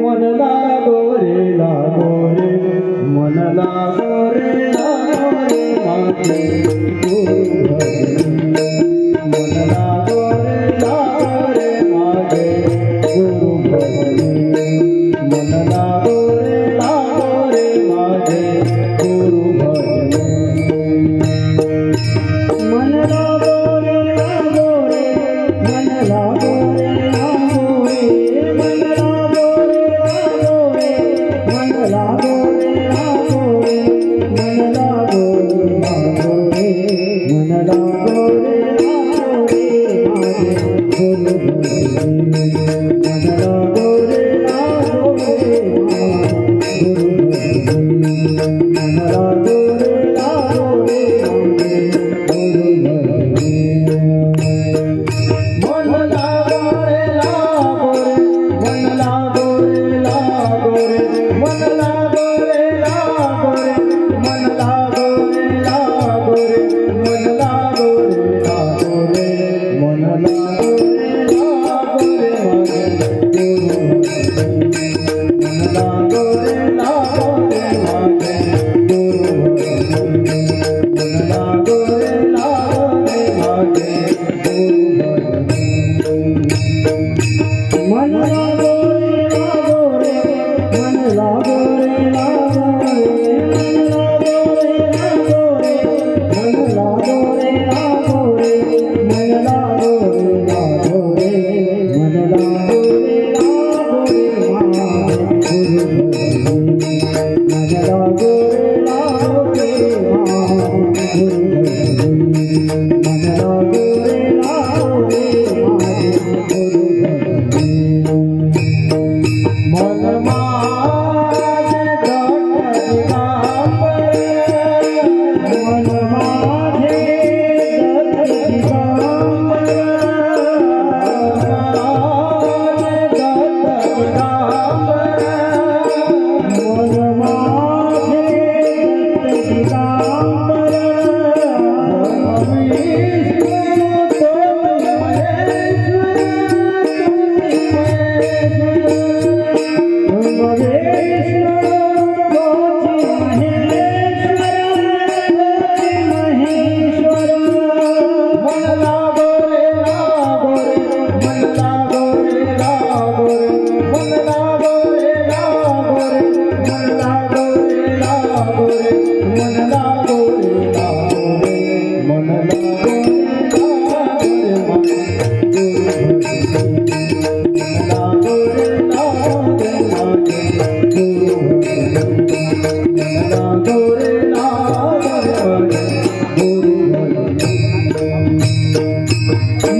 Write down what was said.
মন লাগো রে লাগো রে মন লাগো রে লাগো রে মাঝে মন লাগো রে লাগো রে মাঝে গুরু মন লাগো